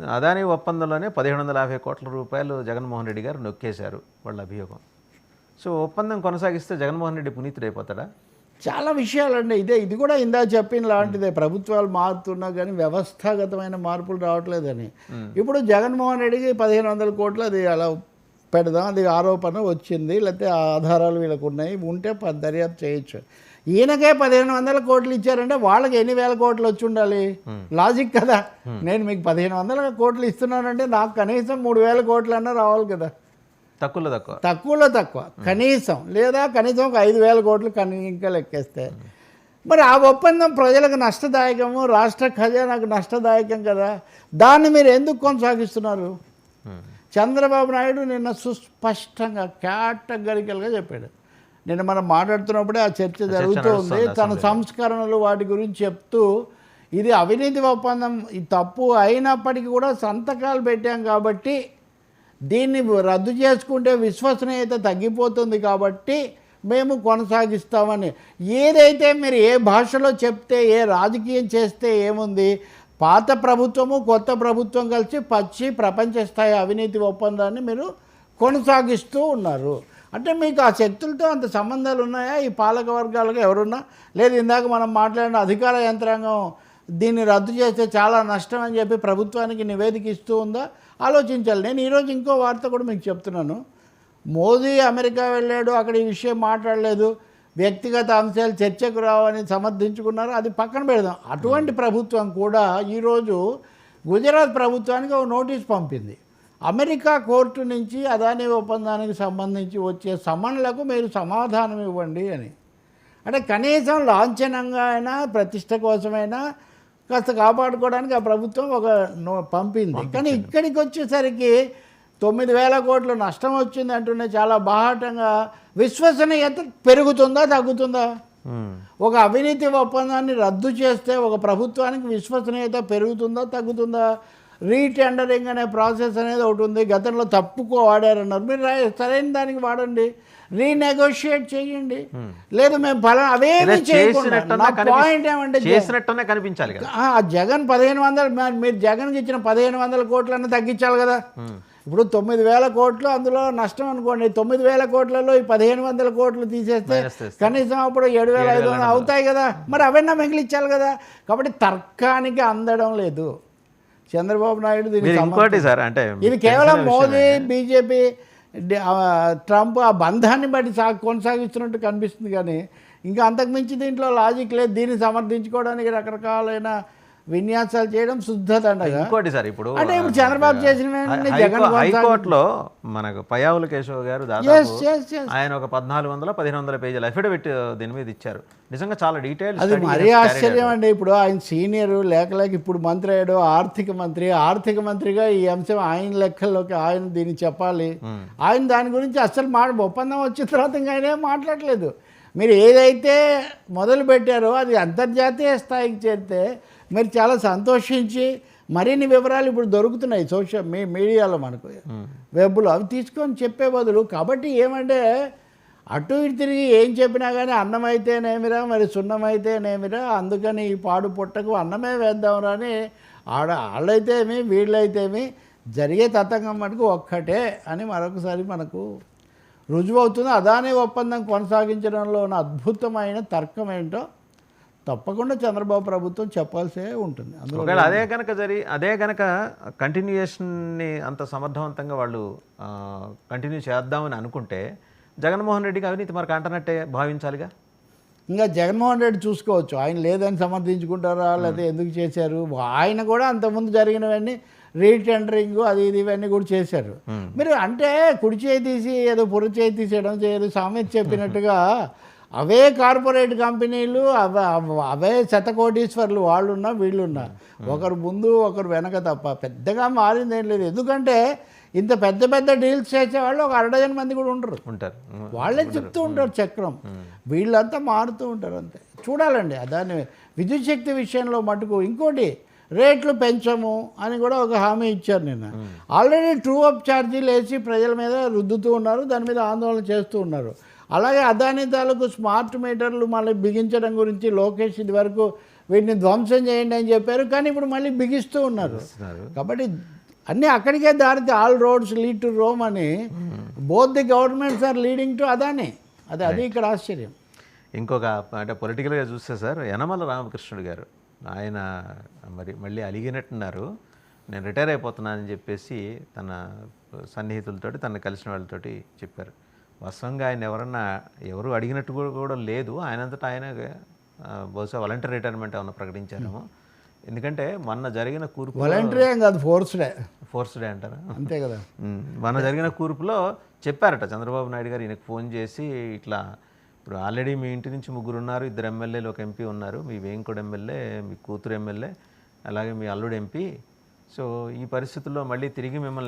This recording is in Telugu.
అదానీ ఒప్పందంలోనే పదిహేడు వందల యాభై కోట్ల రూపాయలు జగన్మోహన్ రెడ్డి గారు నొక్కేశారు వాళ్ళ అభియోగం. సో ఒప్పందం కొనసాగిస్తే జగన్మోహన్ రెడ్డి పునీతుడైపోతాడా? చాలా విషయాలండి. ఇదే ఇది కూడా ఇందా చెప్పిన లాంటిదే. ప్రభుత్వాలు మారుతున్నా కానీ వ్యవస్థాగతమైన మార్పులు రావట్లేదని. ఇప్పుడు జగన్మోహన్ రెడ్డికి పదిహేను వందల కోట్లు అది అలా పెడదాం అది ఆరోపణ వచ్చింది. లేకపోతే ఆధారాలు వీళ్ళకు ఉన్నాయి. ఉంటే దర్యాప్తు చేయొచ్చు. ఈయనకే పదిహేను వందల కోట్లు ఇచ్చారంటే వాళ్ళకి ఎన్ని వేల కోట్లు వచ్చి ఉండాలి? లాజిక్ కదా. నేను మీకు పదిహేను వందల కోట్లు ఇస్తున్నానంటే నాకు కనీసం మూడు వేల కోట్లు అన్నా రావాలి కదా. తక్కువలో తక్కువ. తక్కువలో తక్కువ. కనీసం లేదా కనీసం ఒక ఐదు వేల కోట్లు కనీ ఇంకా లెక్కేస్తే. మరి ఆ ఒప్పందం ప్రజలకు నష్టదాయకము రాష్ట్ర ఖజానాకు నష్టదాయకం కదా. దాన్ని మీరు ఎందుకు కొనసాగిస్తున్నారు. చంద్రబాబు నాయుడు నిన్న సుస్పష్టంగా క్యాటగరికల్గా చెప్పాడు. నిన్న మనం మాట్లాడుతున్నప్పుడే ఆ చర్చ జరుగుతూ ఉంది. తన సంస్కరణలు వాటి గురించి చెప్తూ ఇది అవినీతి ఒప్పందం తప్పు అయినప్పటికీ కూడా సంతకాలు పెట్టాం కాబట్టి దీన్ని రద్దు చేసుకుంటే విశ్వసనీయత తగ్గిపోతుంది కాబట్టి మేము కొనసాగిస్తామని. ఏదైతే మీరు ఏ భాషలో చెప్తే ఏ రాజకీయం చేస్తే ఏముంది? పాత ప్రభుత్వము కొత్త ప్రభుత్వం కలిసి పచ్చి ప్రపంచ స్థాయి అవినీతి ఒప్పందాన్ని మీరు కొనసాగిస్తూ ఉన్నారు. అంటే మీకు ఆ శక్తులతో అంత సంబంధాలు ఉన్నాయా? ఈ పాలక వర్గాలకు ఎవరున్నా? లేదు ఇందాక మనం మాట్లాడిన అధికార యంత్రాంగం దీన్ని రద్దు చేస్తే చాలా నష్టం అని చెప్పి ప్రభుత్వానికి నివేదిక ఇస్తూ ఉందా? ఆలోచించాలి. నేను ఈరోజు ఇంకో వార్త కూడా మీకు చెప్తున్నాను. మోదీ అమెరికా వెళ్ళాడు అక్కడ ఈ విషయం మాట్లాడలేదు. వ్యక్తిగత అంశాలు చర్చకు రావని సమర్థించుకున్నారు. అది పక్కన పెడదాం. అటువంటి ప్రభుత్వం కూడా ఈరోజు గుజరాత్ ప్రభుత్వానికి ఒక నోటీస్ పంపింది. అమెరికా కోర్టు నుంచి అదానీ ఒప్పందానికి సంబంధించి వచ్చే సమన్లకు మీరు సమాధానం ఇవ్వండి అని. అంటే కనీసం లాంఛనంగా అయినా ప్రతిష్ట కోసమైనా కాస్త కాపాడుకోవడానికి ఆ ప్రభుత్వం ఒక పంపింది. కానీ ఇక్కడికి వచ్చేసరికి తొమ్మిది వేల కోట్ల నష్టం వచ్చింది అంటూనే చాలా బాహాటంగా విశ్వసనీయత పెరుగుతుందా తగ్గుతుందా. ఒక అవినీతి ఒప్పందాన్ని రద్దు చేస్తే ఒక ప్రభుత్వానికి విశ్వసనీయత పెరుగుతుందా తగ్గుతుందా? రీటెండరింగ్ అనే ప్రాసెస్ అనేది ఒకటి ఉంది. గతంలో తప్పుకో వాడారన్నారు. మీరు సరైన దానికి వాడండి. రీనెగోషియేట్ చేయండి. లేదు మేము ఫలా అవేమి చేయకుండా పాయింట్ ఏమంటే చేసినట్టునే కనిపించాలి జగన్ పదిహేను వందలు మరి జగన్కి ఇచ్చిన పదిహేను వందల కోట్లన్నీ తగ్గించాలి కదా. ఇప్పుడు తొమ్మిది వేల కోట్లు అందులో నష్టం అనుకోండి. తొమ్మిది వేల కోట్లలో ఈ పదిహేను వందల కోట్లు తీసేస్తే. కనీసం అప్పుడు ఏడు వేల ఐదు వందలు అవుతాయి కదా. మరి అవన్నీ మిగిలిచ్చాలి కదా. కాబట్టి తర్కానికి అందడం లేదు. చంద్రబాబు నాయుడు దీనికి ఇంకోటి సార్ అంటే ఇది కేవలం మోదీ బీజేపీ ట్రంప్ ఆ బంధాన్ని బట్టి సా కొనసాగిస్తున్నట్టు కనిపిస్తుంది కానీ ఇంకా అంతకుమించి దీంట్లో లాజిక్ లేదు. దీన్ని సమర్థించుకోవడానికి రకరకాలైన విన్యాసాలు చేయడం శుద్ధ దండగా. ఇంకోటి సార్ ఇప్పుడు అంటే ఇప్పుడు చంద్రబాబు జగన్ హైకో- హైకోర్టులో మనకు పయ్యావుల కేశవ్ గారు ఆయన ఒక పద్నాలుగు వందల పదిహేను వందల పేజీల అఫిడవిట్ దీని మీద ఇచ్చారు. నిజంగా చాలా డీటెయిల్ అది మరీ ఆశ్చర్యం అండి. ఇప్పుడు ఆయన సీనియర్ లేక లేక ఇప్పుడు మంత్రి అయ్యాడు ఆర్థిక మంత్రి. ఆర్థిక మంత్రిగా ఈ అంశం ఆయన లెక్కల్లోకి ఆయన దీన్ని చెప్పాలి. ఆయన దాని గురించి అసలు మాట ఒప్పందం వచ్చిన తర్వాత ఇంకా ఆయన ఏం మాట్లాడలేదు. మీరు ఏదైతే మొదలు పెట్టారో అది అంతర్జాతీయ స్థాయికి చేరితే మీరు చాలా సంతోషించి మరిన్ని వివరాలు ఇప్పుడు దొరుకుతున్నాయి సోషల్ మీ మీడియాలో మనకు. వెబ్లో అవి తీసుకొని చెప్పే బదులు కాబట్టి ఏమంటే అటు ఇటు తిరిగి ఏం చెప్పినా కానీ అన్నం అయితేనేమిరా మరి సున్నం అయితేనేమిరా అందుకని ఈ పాడు పుట్టకు అన్నమే వేద్దాంరా అని ఆడ వాళ్ళైతేమి వీళ్ళైతేమి జరిగే తతంగం మటుకు ఒక్కటే అని మరొకసారి మనకు రుజువు అవుతుంది అదానీ ఒప్పందం కొనసాగించడంలో ఉన్న అద్భుతమైన తర్కం ఏంటో తప్పకుండా చంద్రబాబు ప్రభుత్వం చెప్పాల్సే ఉంటుంది. అందులో ఒకవేళ అదే కనుక జరి అదే కనుక కంటిన్యూయేషన్ని అంత సమర్థవంతంగా వాళ్ళు కంటిన్యూ చేద్దామని అనుకుంటే జగన్మోహన్ రెడ్డికి అవినీతి మరి అంటనట్టే భావించాలిగా? ఇంకా జగన్మోహన్ రెడ్డి చూసుకోవచ్చు. ఆయన లేదని సమర్థించుకుంటారా లేదా ఎందుకు చేశారు? ఆయన కూడా అంతకుముందు జరిగినవన్నీ రీటెండరింగ్ అది ఇది ఇవన్నీ కూడా చేశారు. మీరు అంటే కుడి చేయి తీసి ఏదో పొరు చేయి తీసేయడం చేయదు. సామెత చెప్పినట్టుగా అవే కార్పొరేట్ కంపెనీలు అవ శతకోటీశ్వర్లు వాళ్ళున్నా వీళ్ళున్నా. ఒకరు ముందు ఒకరు వెనక తప్ప పెద్దగా మారింది ఏం లేదు. ఎందుకంటే ఇంత పెద్ద పెద్ద డీల్స్ చేసేవాళ్ళు ఒక అరడజన్ మంది కూడా ఉండరు. ఉంటారు. వాళ్ళే చెప్తూ ఉంటారు చక్రం. వీళ్ళంతా మారుతూ ఉంటారు అంతే. చూడాలండి. దాన్ని విద్యుత్ శక్తి విషయంలో మటుకు ఇంకోటి రేట్లు పెంచము అని కూడా ఒక హామీ ఇచ్చారు నిన్న. ఆల్రెడీ ట్రూ అప్ ఛార్జీలు వేసి ప్రజల మీద రుద్దుతూ ఉన్నారు దాని మీద ఆందోళన చేస్తూ ఉన్నారు. అలాగే అదానీ తాలూకు స్మార్ట్ మీటర్లు మళ్ళీ బిగించడం గురించి లోకేష్ ఇది వరకు వీటిని ధ్వంసం చేయండి అని చెప్పారు కానీ ఇప్పుడు మళ్ళీ బిగిస్తూ ఉన్నారు. కాబట్టి అన్నీ అక్కడికే దారితే all roads lead to Rome అని both the governments are leading to అదానే. అది అది ఇక్కడ ఆశ్చర్యం. ఇంకొక అంటే పొలిటికల్గా చూస్తే సార్ యనమల రామకృష్ణుడు గారు ఆయన మరి మళ్ళీ అలిగినట్టున్నారు. నేను రిటైర్ అయిపోతున్నానని చెప్పేసి తన సన్నిహితులతోటి తను కలిసిన వాళ్ళతోటి చెప్పారు. వాస్తవంగా ఆయన ఎవరన్నా ఎవరు అడిగినట్టు కూడా లేదు. ఆయనంతటా ఆయన బహుశా వాలంటీర్ రిటైర్మెంట్ ఏమైనా ప్రకటించారేమో. ఎందుకంటే మొన్న జరిగిన కూర్పు వాలంటరీ కాదు ఫోర్స్డే ఫోర్స్ డే అంటారా? అంతే కదా. మొన్న జరిగిన కూర్పులో చెప్పారట చంద్రబాబు నాయుడు గారు ఈయనకు ఫోన్ చేసి ఇట్లా ఇప్పుడు ఆల్రెడీ మీ ఇంటి నుంచి ముగ్గురు ఉన్నారు ఇద్దరు ఎమ్మెల్యేలు ఒక ఎంపీ ఉన్నారు. మీ వేంకుడు ఎమ్మెల్యే మీ కూతురు ఎమ్మెల్యే అలాగే మీ అల్లుడు ఎంపీ. సో ఈ పరిస్థితుల్లో మళ్ళీ తిరిగి మిమ్మల్ని